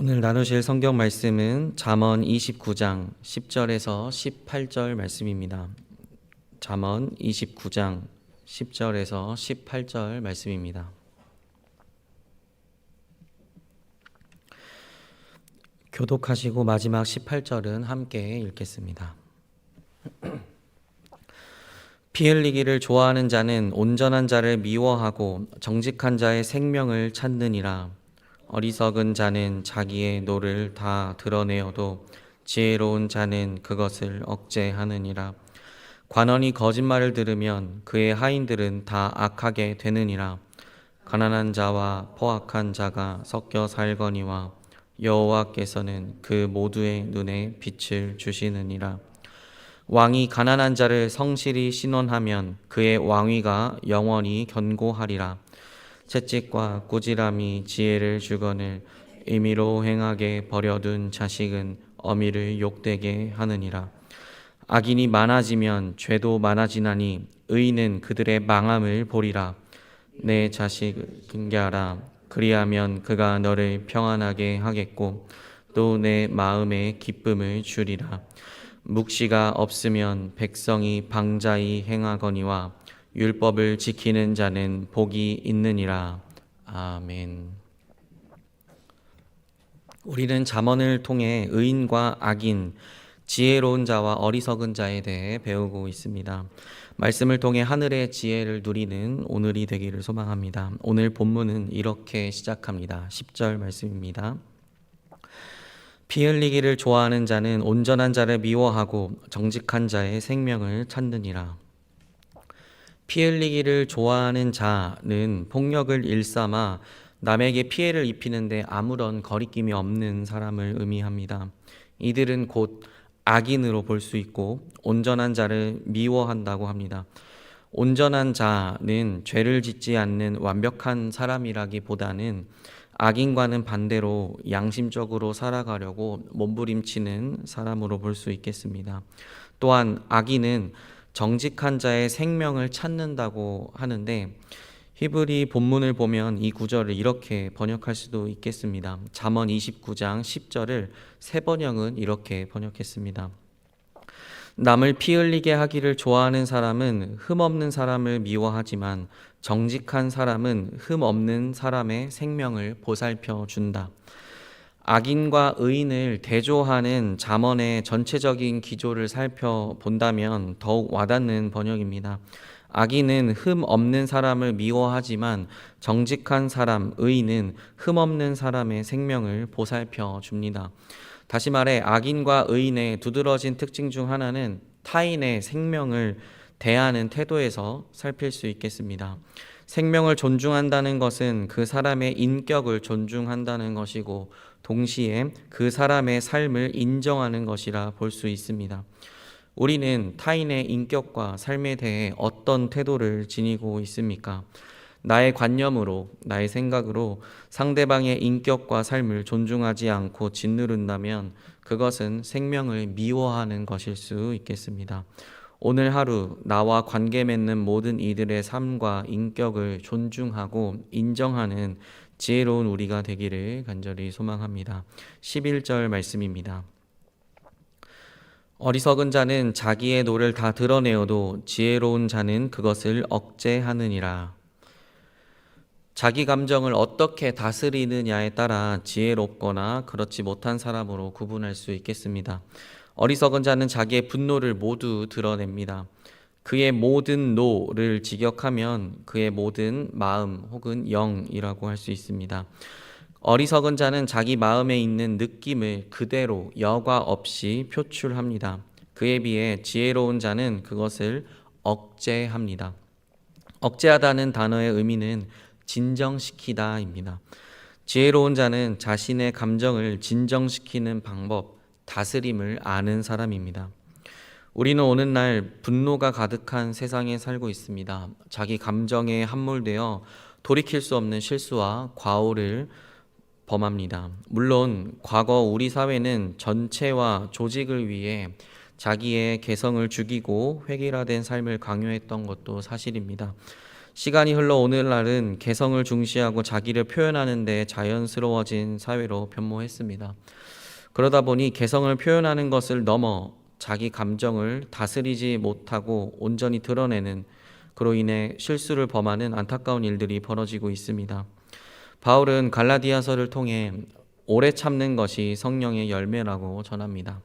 오늘 나누실 성경 말씀은 잠언 29장 10절에서 18절 말씀입니다. 잠언 29장 10절에서 18절 말씀입니다. 교독하시고 마지막 18절은 함께 읽겠습니다. 피 흘리기를 좋아하는 자는 온전한 자를 미워하고 정직한 자의 생명을 찾느니라. 어리석은 자는 자기의 노를 다 드러내어도 지혜로운 자는 그것을 억제하느니라. 관원이 거짓말을 들으면 그의 하인들은 다 악하게 되느니라. 가난한 자와 포악한 자가 섞여 살거니와 여호와께서는 그 모두의 눈에 빛을 주시느니라. 왕이 가난한 자를 성실히 신원하면 그의 왕위가 영원히 견고하리라. 채찍과 꾸지람이 지혜를 주거늘 임의로 행하게 버려둔 자식은 어미를 욕되게 하느니라. 악인이 많아지면 죄도 많아지나니 의인은 그들의 망함을 보리라. 내 자식을 경계하라. 그리하면 그가 너를 평안하게 하겠고 또 내 마음에 기쁨을 주리라. 묵시가 없으면 백성이 방자히 행하거니와 율법을 지키는 자는 복이 있느니라. 아멘. 우리는 잠언을 통해 의인과 악인, 지혜로운 자와 어리석은 자에 대해 배우고 있습니다. 말씀을 통해 하늘의 지혜를 누리는 오늘이 되기를 소망합니다. 오늘 본문은 이렇게 시작합니다. 10절 말씀입니다. 피 흘리기를 좋아하는 자는 온전한 자를 미워하고 정직한 자의 생명을 찾느니라. 피 흘리기를 좋아하는 자는 폭력을 일삼아 남에게 피해를 입히는데 아무런 거리낌이 없는 사람을 의미합니다. 이들은 곧 악인으로 볼 수 있고 온전한 자를 미워한다고 합니다. 온전한 자는 죄를 짓지 않는 완벽한 사람이라기보다는 악인과는 반대로 양심적으로 살아가려고 몸부림치는 사람으로 볼 수 있겠습니다. 또한 악인은 정직한 자의 생명을 찾는다고 하는데 히브리 본문을 보면 이 구절을 이렇게 번역할 수도 있겠습니다. 잠언 29장 10절을 세 번역은 이렇게 번역했습니다. 남을 피 흘리게 하기를 좋아하는 사람은 흠 없는 사람을 미워하지만 정직한 사람은 흠 없는 사람의 생명을 보살펴 준다. 악인과 의인을 대조하는 잠언의 전체적인 기조를 살펴본다면 더욱 와닿는 번역입니다. 악인은 흠 없는 사람을 미워하지만 정직한 사람, 의인은 흠 없는 사람의 생명을 보살펴 줍니다. 다시 말해 악인과 의인의 두드러진 특징 중 하나는 타인의 생명을 대하는 태도에서 살필 수 있겠습니다. 생명을 존중한다는 것은 그 사람의 인격을 존중한다는 것이고 동시에 그 사람의 삶을 인정하는 것이라 볼 수 있습니다. 우리는 타인의 인격과 삶에 대해 어떤 태도를 지니고 있습니까? 나의 관념으로, 나의 생각으로 상대방의 인격과 삶을 존중하지 않고 짓누른다면 그것은 생명을 미워하는 것일 수 있겠습니다. 오늘 하루 나와 관계 맺는 모든 이들의 삶과 인격을 존중하고 인정하는 지혜로운 우리가 되기를 간절히 소망합니다. 11절 말씀입니다. 어리석은 자는 자기의 노를 다 드러내어도 지혜로운 자는 그것을 억제하느니라. 자기 감정을 어떻게 다스리느냐에 따라 지혜롭거나 그렇지 못한 사람으로 구분할 수 있겠습니다. 어리석은 자는 자기의 분노를 모두 드러냅니다. 그의 모든 노를 직역하면 그의 모든 마음 혹은 영이라고 할 수 있습니다. 어리석은 자는 자기 마음에 있는 느낌을 그대로 여과 없이 표출합니다. 그에 비해 지혜로운 자는 그것을 억제합니다. 억제하다는 단어의 의미는 진정시키다입니다. 지혜로운 자는 자신의 감정을 진정시키는 방법, 다스림을 아는 사람입니다. 우리는 오늘날 분노가 가득한 세상에 살고 있습니다. 자기 감정에 함몰되어 돌이킬 수 없는 실수와 과오를 범합니다. 물론 과거 우리 사회는 전체와 조직을 위해 자기의 개성을 죽이고 획일화된 삶을 강요했던 것도 사실입니다. 시간이 흘러 오늘날은 개성을 중시하고 자기를 표현하는 데 자연스러워진 사회로 변모했습니다. 그러다 보니 개성을 표현하는 것을 넘어 자기 감정을 다스리지 못하고 온전히 드러내는 그로 인해 실수를 범하는 안타까운 일들이 벌어지고 있습니다. 바울은 갈라디아서를 통해 오래 참는 것이 성령의 열매라고 전합니다.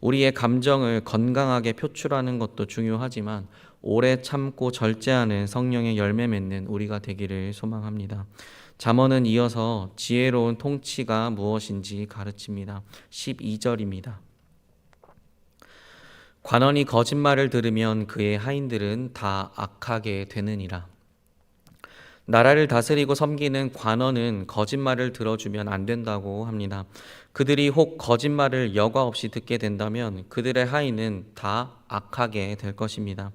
우리의 감정을 건강하게 표출하는 것도 중요하지만 오래 참고 절제하는 성령의 열매 맺는 우리가 되기를 소망합니다. 잠언은 이어서 지혜로운 통치가 무엇인지 가르칩니다. 12절입니다. 관원이 거짓말을 들으면 그의 하인들은 다 악하게 되느니라. 나라를 다스리고 섬기는 관원은 거짓말을 들어주면 안 된다고 합니다. 그들이 혹 거짓말을 여과 없이 듣게 된다면 그들의 하인은 다 악하게 될 것입니다.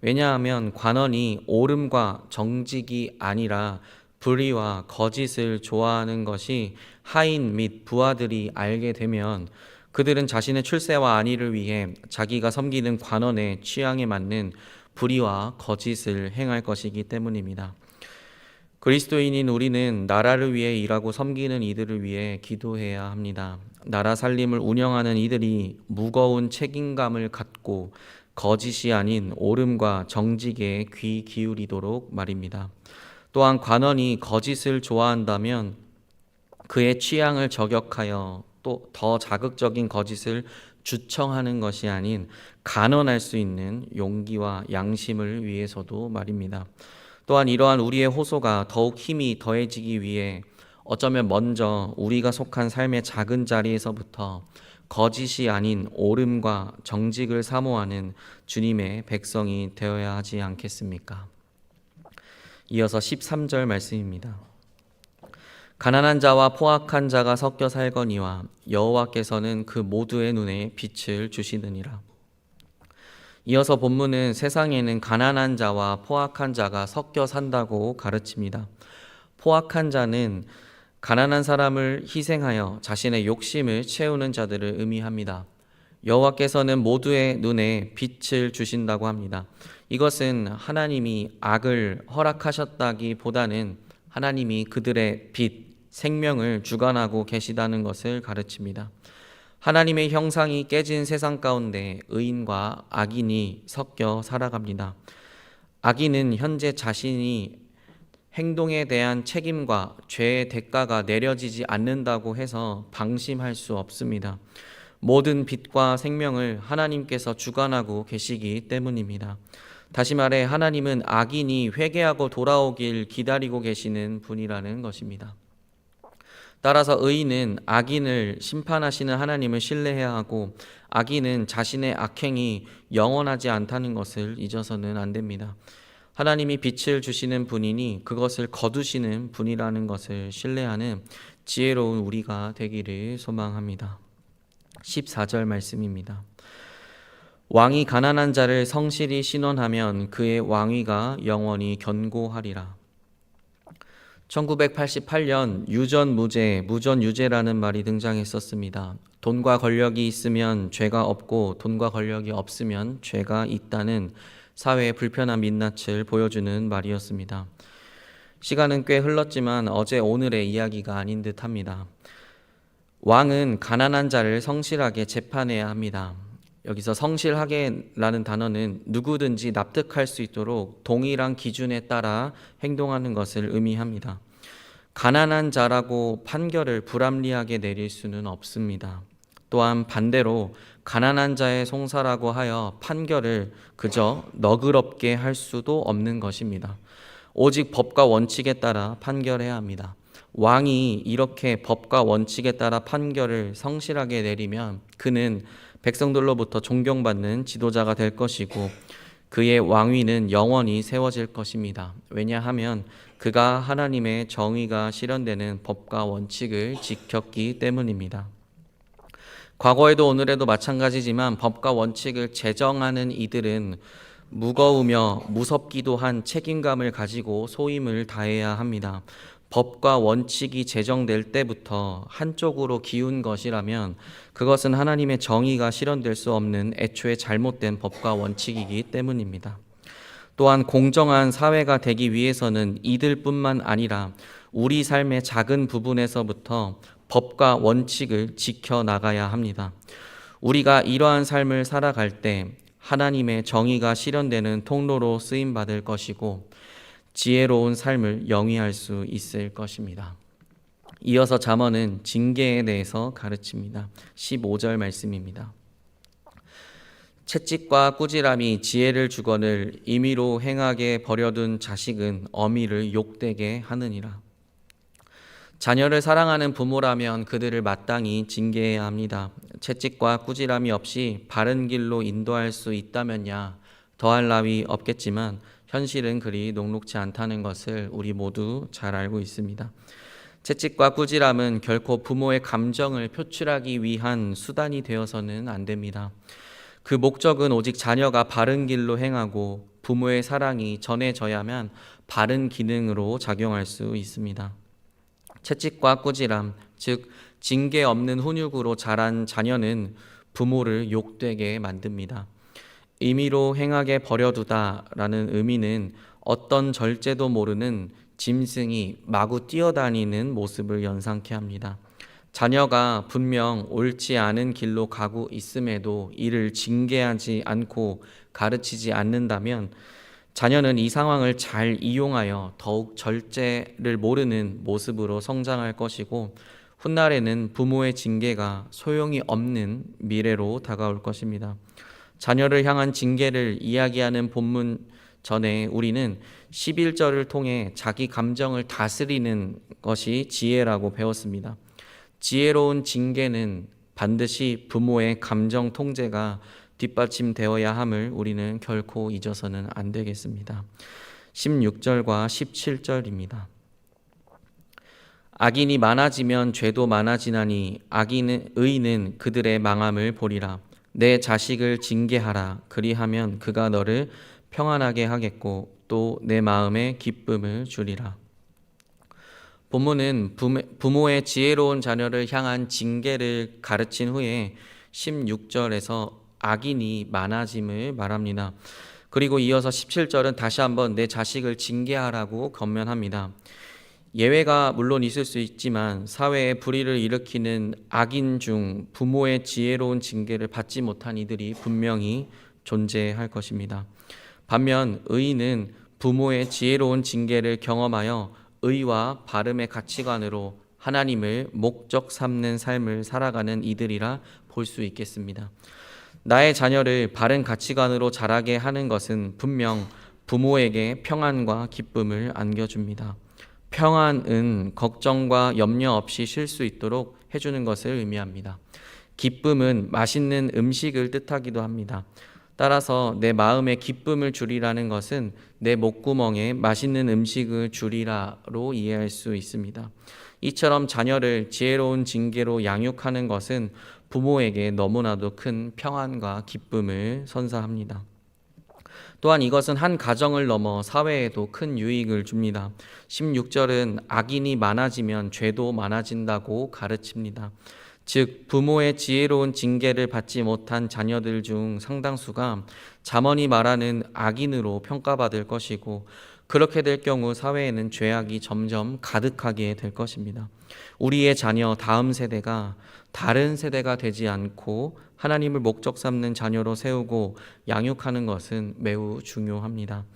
왜냐하면 관원이 옳음과 정직이 아니라 불의와 거짓을 좋아하는 것이 하인 및 부하들이 알게 되면 그들은 자신의 출세와 안위를 위해 자기가 섬기는 관원의 취향에 맞는 불의와 거짓을 행할 것이기 때문입니다. 그리스도인인 우리는 나라를 위해 일하고 섬기는 이들을 위해 기도해야 합니다. 나라 살림을 운영하는 이들이 무거운 책임감을 갖고 거짓이 아닌 옳음과 정직에 귀 기울이도록 말입니다. 또한 관원이 거짓을 좋아한다면 그의 취향을 저격하여 또 더 자극적인 거짓을 주청하는 것이 아닌 간언할 수 있는 용기와 양심을 위해서도 말입니다. 또한 이러한 우리의 호소가 더욱 힘이 더해지기 위해 어쩌면 먼저 우리가 속한 삶의 작은 자리에서부터 거짓이 아닌 옳음과 정직을 사모하는 주님의 백성이 되어야 하지 않겠습니까? 이어서 13절 말씀입니다. 가난한 자와 포악한 자가 섞여 살거니와 여호와께서는 그 모두의 눈에 빛을 주시느니라. 이어서 본문은 세상에는 가난한 자와 포악한 자가 섞여 산다고 가르칩니다. 포악한 자는 가난한 사람을 희생하여 자신의 욕심을 채우는 자들을 의미합니다. 여호와께서는 모두의 눈에 빛을 주신다고 합니다. 이것은 하나님이 악을 허락하셨다기보다는 하나님이 그들의 빛, 생명을 주관하고 계시다는 것을 가르칩니다. 하나님의 형상이 깨진 세상 가운데 의인과 악인이 섞여 살아갑니다. 악인은 현재 자신이 행동에 대한 책임과 죄의 대가가 내려지지 않는다고 해서 방심할 수 없습니다. 모든 빛과 생명을 하나님께서 주관하고 계시기 때문입니다. 다시 말해 하나님은 악인이 회개하고 돌아오길 기다리고 계시는 분이라는 것입니다. 따라서 의인은 악인을 심판하시는 하나님을 신뢰해야 하고 악인은 자신의 악행이 영원하지 않다는 것을 잊어서는 안 됩니다. 하나님이 빛을 주시는 분이니 그것을 거두시는 분이라는 것을 신뢰하는 지혜로운 우리가 되기를 소망합니다. 14절 말씀입니다. 왕이 가난한 자를 성실히 신원하면 그의 왕위가 영원히 견고하리라. 1988년 유전 무죄, 무전 유죄라는 말이 등장했었습니다. 돈과 권력이 있으면 죄가 없고 돈과 권력이 없으면 죄가 있다는 사회의 불편한 민낯을 보여주는 말이었습니다. 시간은 꽤 흘렀지만 어제 오늘의 이야기가 아닌 듯 합니다. 왕은 가난한 자를 성실하게 재판해야 합니다. 여기서 성실하게라는 단어는 누구든지 납득할 수 있도록 동일한 기준에 따라 행동하는 것을 의미합니다. 가난한 자라고 판결을 불합리하게 내릴 수는 없습니다. 또한 반대로 가난한 자의 송사라고 하여 판결을 그저 너그럽게 할 수도 없는 것입니다. 오직 법과 원칙에 따라 판결해야 합니다. 왕이 이렇게 법과 원칙에 따라 판결을 성실하게 내리면 그는 백성들로부터 존경받는 지도자가 될 것이고 그의 왕위는 영원히 세워질 것입니다. 왜냐하면 그가 하나님의 정의가 실현되는 법과 원칙을 지켰기 때문입니다. 과거에도 오늘에도 마찬가지지만 법과 원칙을 제정하는 이들은 무거우며 무섭기도 한 책임감을 가지고 소임을 다해야 합니다. 법과 원칙이 제정될 때부터 한쪽으로 기운 것이라면 그것은 하나님의 정의가 실현될 수 없는 애초에 잘못된 법과 원칙이기 때문입니다. 또한 공정한 사회가 되기 위해서는 이들뿐만 아니라 우리 삶의 작은 부분에서부터 법과 원칙을 지켜 나가야 합니다. 우리가 이러한 삶을 살아갈 때 하나님의 정의가 실현되는 통로로 쓰임 받을 것이고 지혜로운 삶을 영위할 수 있을 것입니다. 이어서 잠언은 징계에 대해서 가르칩니다. 15절 말씀입니다. 채찍과 꾸지람이 지혜를 주거늘 임의로 행하게 버려둔 자식은 어미를 욕되게 하느니라. 자녀를 사랑하는 부모라면 그들을 마땅히 징계해야 합니다. 채찍과 꾸지람이 없이 바른 길로 인도할 수 있다면야 더할 나위 없겠지만 현실은 그리 녹록지 않다는 것을 우리 모두 잘 알고 있습니다. 채찍과 꾸지람은 결코 부모의 감정을 표출하기 위한 수단이 되어서는 안 됩니다. 그 목적은 오직 자녀가 바른 길로 행하고 부모의 사랑이 전해져야만 바른 기능으로 작용할 수 있습니다. 채찍과 꾸지람, 즉 징계 없는 훈육으로 자란 자녀는 부모를 욕되게 만듭니다. 임의로 행하게 버려두다라는 의미는 어떤 절제도 모르는 짐승이 마구 뛰어다니는 모습을 연상케 합니다. 자녀가 분명 옳지 않은 길로 가고 있음에도 이를 징계하지 않고 가르치지 않는다면 자녀는 이 상황을 잘 이용하여 더욱 절제를 모르는 모습으로 성장할 것이고 훗날에는 부모의 징계가 소용이 없는 미래로 다가올 것입니다. 자녀를 향한 징계를 이야기하는 본문 전에 우리는 11절을 통해 자기 감정을 다스리는 것이 지혜라고 배웠습니다. 지혜로운 징계는 반드시 부모의 감정 통제가 뒷받침되어야 함을 우리는 결코 잊어서는 안 되겠습니다. 16절과 17절입니다. 악인이 많아지면 죄도 많아지나니 악인은 의인은 그들의 망함을 보리라. 내 자식을 징계하라. 그리하면 그가 너를 평안하게 하겠고 또 내 마음에 기쁨을 주리라. 본문은 부모의 지혜로운 자녀를 향한 징계를 가르친 후에 16절에서 악인이 많아짐을 말합니다. 그리고 이어서 17절은 다시 한번 내 자식을 징계하라고 건면합니다. 예외가 물론 있을 수 있지만 사회에 불의를 일으키는 악인 중 부모의 지혜로운 징계를 받지 못한 이들이 분명히 존재할 것입니다. 반면 의인은 부모의 지혜로운 징계를 경험하여 의와 바름의 가치관으로 하나님을 목적 삼는 삶을 살아가는 이들이라 볼 수 있겠습니다. 나의 자녀를 바른 가치관으로 자라게 하는 것은 분명 부모에게 평안과 기쁨을 안겨줍니다. 평안은 걱정과 염려 없이 쉴 수 있도록 해주는 것을 의미합니다. 기쁨은 맛있는 음식을 뜻하기도 합니다. 따라서 내 마음에 기쁨을 주리라는 것은 내 목구멍에 맛있는 음식을 주리라로 이해할 수 있습니다. 이처럼 자녀를 지혜로운 징계로 양육하는 것은 부모에게 너무나도 큰 평안과 기쁨을 선사합니다. 또한 이것은 한 가정을 넘어 사회에도 큰 유익을 줍니다. 16절은 악인이 많아지면 죄도 많아진다고 가르칩니다. 즉 부모의 지혜로운 징계를 받지 못한 자녀들 중 상당수가 잠언이 말하는 악인으로 평가받을 것이고 그렇게 될 경우 사회에는 죄악이 점점 가득하게 될 것입니다. 우리의 자녀 다음 세대가 다른 세대가 되지 않고 하나님을 목적 삼는 자녀로 세우고 양육하는 것은 매우 중요합니다.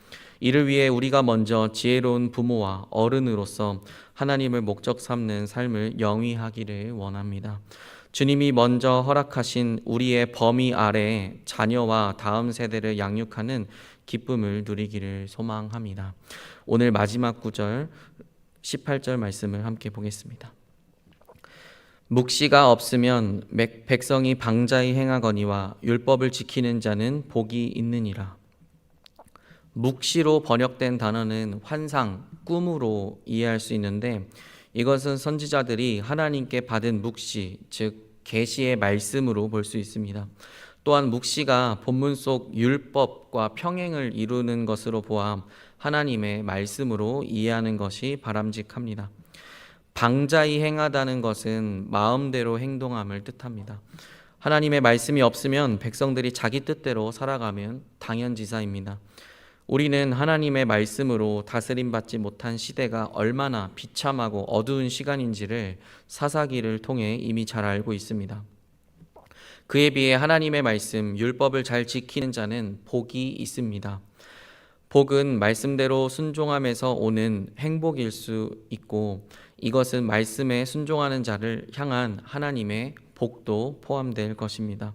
이를 위해 우리가 먼저 지혜로운 부모와 어른으로서 하나님을 목적 삼는 삶을 영위하기를 원합니다. 주님이 먼저 허락하신 우리의 범위 아래 자녀와 다음 세대를 양육하는 기쁨을 누리기를 소망합니다. 오늘 마지막 구절 18절 말씀을 함께 보겠습니다. 묵시가 없으면 백성이 방자히 행하거니와 율법을 지키는 자는 복이 있느니라. 묵시로 번역된 단어는 환상, 꿈으로 이해할 수 있는데 이것은 선지자들이 하나님께 받은 묵시, 즉 계시의 말씀으로 볼 수 있습니다. 또한 묵시가 본문 속 율법과 평행을 이루는 것으로 보아 하나님의 말씀으로 이해하는 것이 바람직합니다. 방자히 행하다는 것은 마음대로 행동함을 뜻합니다. 하나님의 말씀이 없으면 백성들이 자기 뜻대로 살아가면 당연지사입니다. 우리는 하나님의 말씀으로 다스림 받지 못한 시대가 얼마나 비참하고 어두운 시간인지를 사사기를 통해 이미 잘 알고 있습니다. 그에 비해 하나님의 말씀, 율법을 잘 지키는 자는 복이 있습니다. 복은 말씀대로 순종함에서 오는 행복일 수 있고 이것은 말씀에 순종하는 자를 향한 하나님의 복도 포함될 것입니다.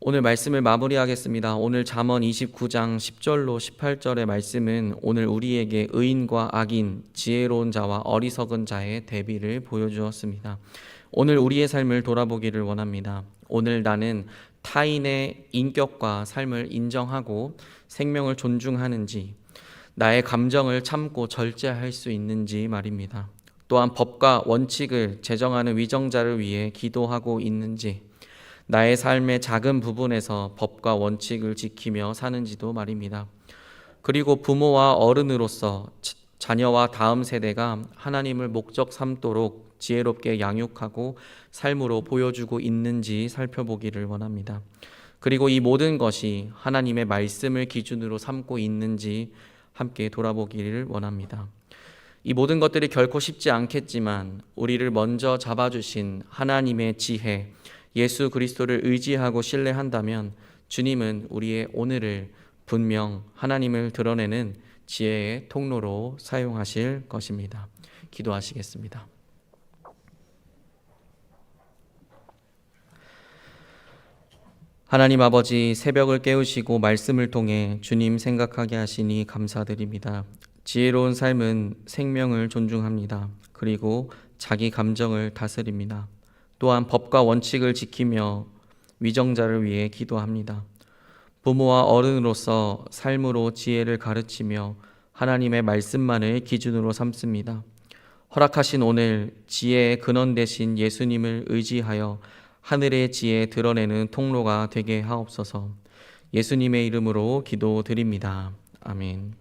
오늘 말씀을 마무리하겠습니다. 오늘 잠언 29장 10절로 18절의 말씀은 오늘 우리에게 의인과 악인, 지혜로운 자와 어리석은 자의 대비를 보여주었습니다. 오늘 우리의 삶을 돌아보기를 원합니다. 오늘 나는 타인의 인격과 삶을 인정하고 생명을 존중하는지, 나의 감정을 참고 절제할 수 있는지 말입니다. 또한 법과 원칙을 제정하는 위정자를 위해 기도하고 있는지, 나의 삶의 작은 부분에서 법과 원칙을 지키며 사는지도 말입니다. 그리고 부모와 어른으로서 자녀와 다음 세대가 하나님을 목적 삼도록 지혜롭게 양육하고 삶으로 보여주고 있는지 살펴보기를 원합니다. 그리고 이 모든 것이 하나님의 말씀을 기준으로 삼고 있는지 함께 돌아보기를 원합니다. 이 모든 것들이 결코 쉽지 않겠지만 우리를 먼저 잡아주신 하나님의 지혜, 예수 그리스도를 의지하고 신뢰한다면 주님은 우리의 오늘을 분명 하나님을 드러내는 지혜의 통로로 사용하실 것입니다. 기도하시겠습니다. 하나님 아버지 새벽을 깨우시고 말씀을 통해 주님 생각하게 하시니 감사드립니다. 지혜로운 삶은 생명을 존중합니다. 그리고 자기 감정을 다스립니다. 또한 법과 원칙을 지키며 위정자를 위해 기도합니다. 부모와 어른으로서 삶으로 지혜를 가르치며 하나님의 말씀만을 기준으로 삼습니다. 허락하신 오늘 지혜의 근원 되신 예수님을 의지하여 하늘의 지혜 드러내는 통로가 되게 하옵소서. 예수님의 이름으로 기도드립니다. 아멘.